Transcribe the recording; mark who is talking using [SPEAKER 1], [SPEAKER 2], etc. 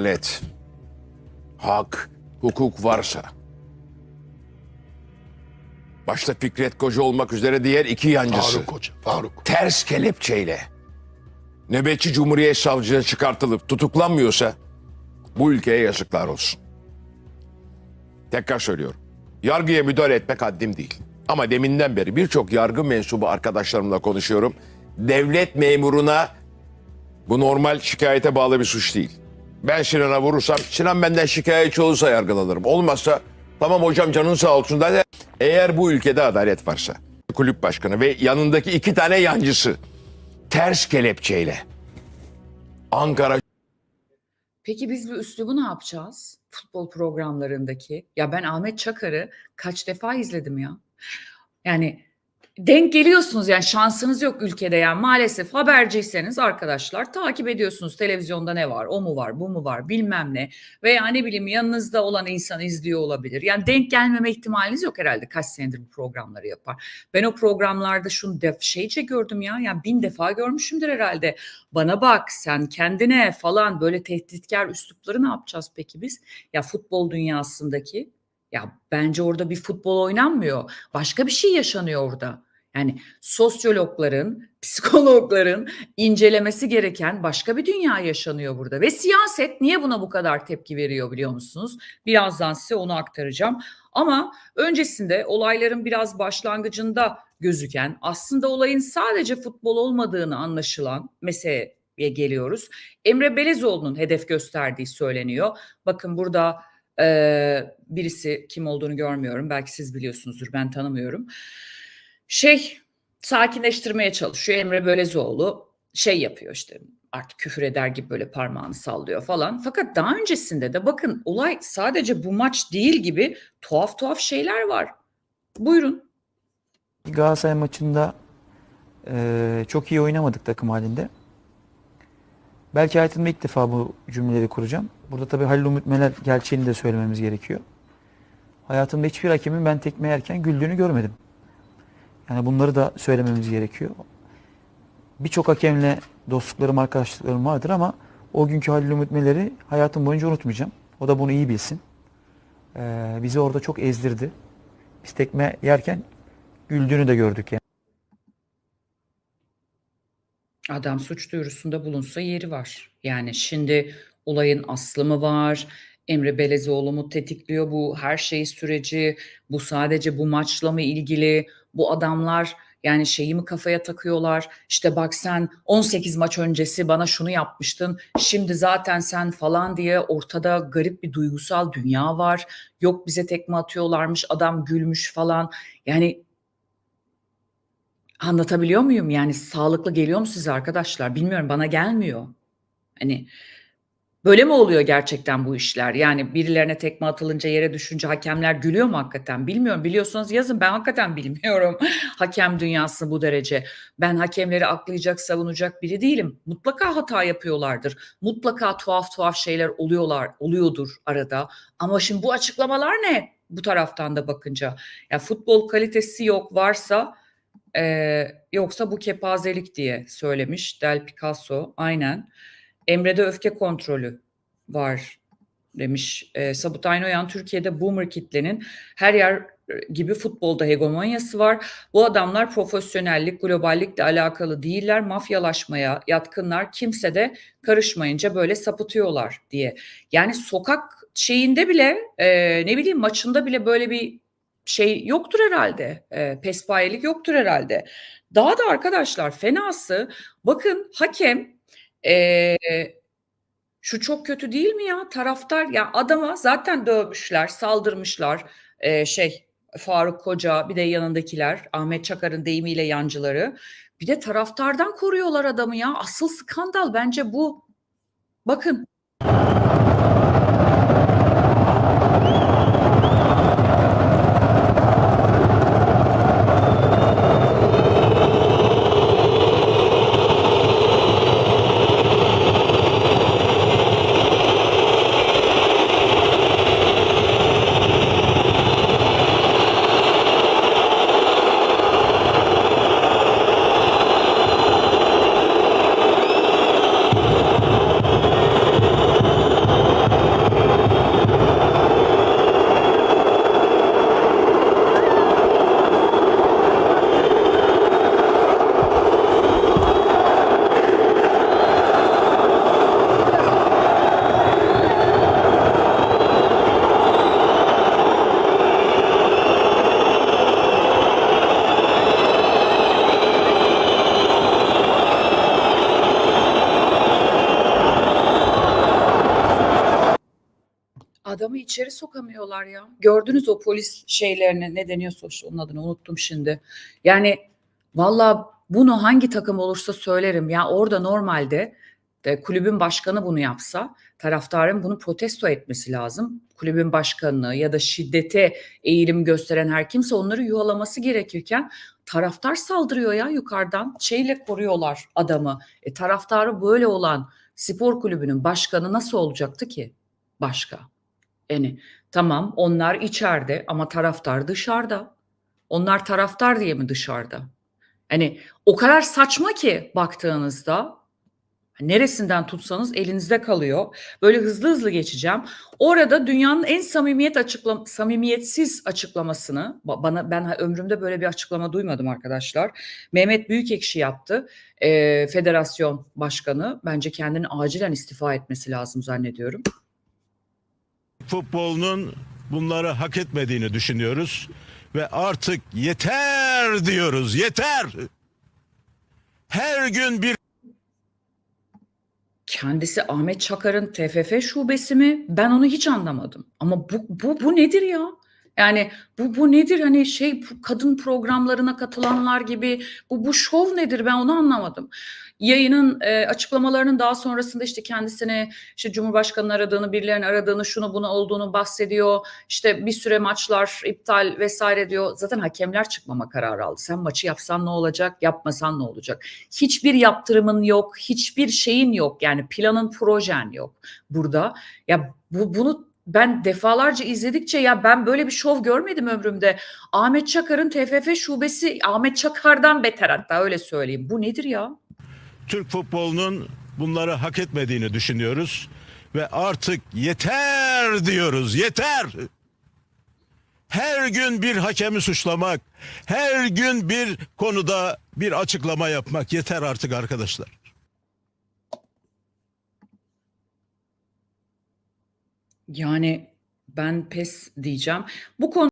[SPEAKER 1] adalet, hak, hukuk varsa, başta Fikret Koca olmak üzere diğer iki yancısı
[SPEAKER 2] Faruk Hoca. Faruk.
[SPEAKER 1] ters kelepçeyle nöbetçi Cumhuriyet Savcı'na çıkartılıp tutuklanmıyorsa bu ülkeye yazıklar olsun. Tekrar söylüyorum. Yargıya müdahale etmek haddim değil. Ama deminden beri birçok yargı mensubu arkadaşlarımla konuşuyorum. Devlet memuruna bu normal şikayete bağlı bir suç değil. Ben Sinan'a vurursam Sinan benden şikayetçi olursa yargılanırım. Olmazsa tamam hocam canın sağ olsun da eğer bu ülkede adalet varsa kulüp başkanı ve yanındaki iki tane yancısı ters kelepçeyle Ankara
[SPEAKER 3] Peki biz bu üslubu ne yapacağız? Futbol programlarındaki. Ya ben Ahmet Çakar'ı kaç defa izledim ya. Yani denk geliyorsunuz yani şansınız yok ülkede yani maalesef haberciyseniz arkadaşlar takip ediyorsunuz televizyonda ne var o mu var bu mu var bilmem ne veya ne bileyim yanınızda olan insan izliyor olabilir. Yani denk gelmeme ihtimaliniz yok herhalde kaç senedir bu programları yapar. Ben o programlarda şunu def şeyce gördüm ya yani bin defa görmüşümdür herhalde. Bana bak sen kendine falan böyle tehditkar üslupları ne yapacağız peki biz? Ya futbol dünyasındaki ya bence orada bir futbol oynanmıyor. Başka bir şey yaşanıyor orada. Yani sosyologların, psikologların incelemesi gereken başka bir dünya yaşanıyor burada. Ve siyaset niye buna bu kadar tepki veriyor biliyor musunuz? Birazdan size onu aktaracağım. Ama öncesinde olayların biraz başlangıcında gözüken aslında olayın sadece futbol olmadığını anlaşılan meseleye geliyoruz. Emre Belezoğlu'nun hedef gösterdiği söyleniyor. Bakın burada ee, birisi kim olduğunu görmüyorum. Belki siz biliyorsunuzdur. Ben tanımıyorum. Şey sakinleştirmeye çalışıyor. Emre Bölezoğlu şey yapıyor işte artık küfür eder gibi böyle parmağını sallıyor falan. Fakat daha öncesinde de bakın olay sadece bu maç değil gibi tuhaf tuhaf şeyler var. Buyurun.
[SPEAKER 4] Galatasaray maçında e, çok iyi oynamadık takım halinde. Belki hayatımda ilk defa bu cümleleri kuracağım. Burada tabii Halil Umut Meler gerçeğini de söylememiz gerekiyor. Hayatımda hiçbir hakemin ben tekme yerken güldüğünü görmedim. Yani bunları da söylememiz gerekiyor. Birçok hakemle dostluklarım, arkadaşlıklarım vardır ama o günkü Halil Umut Meler'i hayatım boyunca unutmayacağım. O da bunu iyi bilsin. Ee, bizi orada çok ezdirdi. Biz tekme yerken güldüğünü de gördük yani.
[SPEAKER 3] Adam suç duyurusunda bulunsa yeri var. Yani şimdi olayın aslı mı var? Emre Belezoğlu mu tetikliyor bu her şey süreci? Bu sadece bu maçla mı ilgili? Bu adamlar yani şeyi mi kafaya takıyorlar? İşte bak sen 18 maç öncesi bana şunu yapmıştın. Şimdi zaten sen falan diye ortada garip bir duygusal dünya var. Yok bize tekme atıyorlarmış, adam gülmüş falan. Yani Anlatabiliyor muyum? Yani sağlıklı geliyor mu size arkadaşlar? Bilmiyorum bana gelmiyor. Hani böyle mi oluyor gerçekten bu işler? Yani birilerine tekme atılınca yere düşünce hakemler gülüyor mu hakikaten? Bilmiyorum. Biliyorsanız yazın. Ben hakikaten bilmiyorum. Hakem dünyası bu derece. Ben hakemleri aklayacak, savunacak biri değilim. Mutlaka hata yapıyorlardır. Mutlaka tuhaf tuhaf şeyler oluyorlar, oluyordur arada. Ama şimdi bu açıklamalar ne? Bu taraftan da bakınca. Ya futbol kalitesi yok varsa ee, yoksa bu kepazelik diye söylemiş Del Picasso. Aynen. Emre'de öfke kontrolü var demiş. E, Sabut Aynoyan Türkiye'de boomer kitlenin her yer gibi futbolda hegemonyası var. Bu adamlar profesyonellik, globallikle alakalı değiller. Mafyalaşmaya yatkınlar. Kimse de karışmayınca böyle sapıtıyorlar diye. Yani sokak şeyinde bile e, ne bileyim maçında bile böyle bir şey yoktur herhalde. E, pespayelik yoktur herhalde. Daha da arkadaşlar fenası bakın hakem e, şu çok kötü değil mi ya taraftar ya adama zaten dövmüşler saldırmışlar e, şey Faruk Koca bir de yanındakiler Ahmet Çakar'ın deyimiyle yancıları bir de taraftardan koruyorlar adamı ya asıl skandal bence bu bakın içeri sokamıyorlar ya. Gördünüz o polis şeylerini ne deniyorsa onun adını unuttum şimdi. Yani valla bunu hangi takım olursa söylerim ya orada normalde de kulübün başkanı bunu yapsa taraftarın bunu protesto etmesi lazım. Kulübün başkanını ya da şiddete eğilim gösteren her kimse onları yuhalaması gerekirken taraftar saldırıyor ya yukarıdan şeyle koruyorlar adamı. E, taraftarı böyle olan spor kulübünün başkanı nasıl olacaktı ki? Başka. Yani tamam onlar içeride ama taraftar dışarıda. Onlar taraftar diye mi dışarıda? Hani o kadar saçma ki baktığınızda neresinden tutsanız elinizde kalıyor. Böyle hızlı hızlı geçeceğim. Orada dünyanın en samimiyet açıklam samimiyetsiz açıklamasını ba- bana ben ömrümde böyle bir açıklama duymadım arkadaşlar. Mehmet Büyükekşi yaptı. Ee, federasyon başkanı bence kendini acilen istifa etmesi lazım zannediyorum.
[SPEAKER 2] Futbolunun bunları hak etmediğini düşünüyoruz ve artık yeter diyoruz. Yeter. Her gün bir
[SPEAKER 3] Kendisi Ahmet Çakar'ın TFF şubesi mi? Ben onu hiç anlamadım. Ama bu bu bu nedir ya? Yani bu bu nedir? Hani şey kadın programlarına katılanlar gibi bu bu şov nedir? Ben onu anlamadım. Yayının e, açıklamalarının daha sonrasında işte kendisini işte Cumhurbaşkanı'nın aradığını, birilerinin aradığını, şunu bunu olduğunu bahsediyor. İşte bir süre maçlar iptal vesaire diyor. Zaten hakemler çıkmama kararı aldı. Sen maçı yapsan ne olacak, yapmasan ne olacak? hiçbir yaptırımın yok, hiçbir şeyin yok. Yani planın, projen yok burada. Ya bu bunu ben defalarca izledikçe ya ben böyle bir şov görmedim ömrümde. Ahmet Çakar'ın TFF şubesi Ahmet Çakar'dan beter hatta öyle söyleyeyim. Bu nedir ya?
[SPEAKER 2] Türk futbolunun bunları hak etmediğini düşünüyoruz ve artık yeter diyoruz. Yeter. Her gün bir hakemi suçlamak, her gün bir konuda bir açıklama yapmak yeter artık arkadaşlar.
[SPEAKER 3] Yani ben pes diyeceğim. Bu konu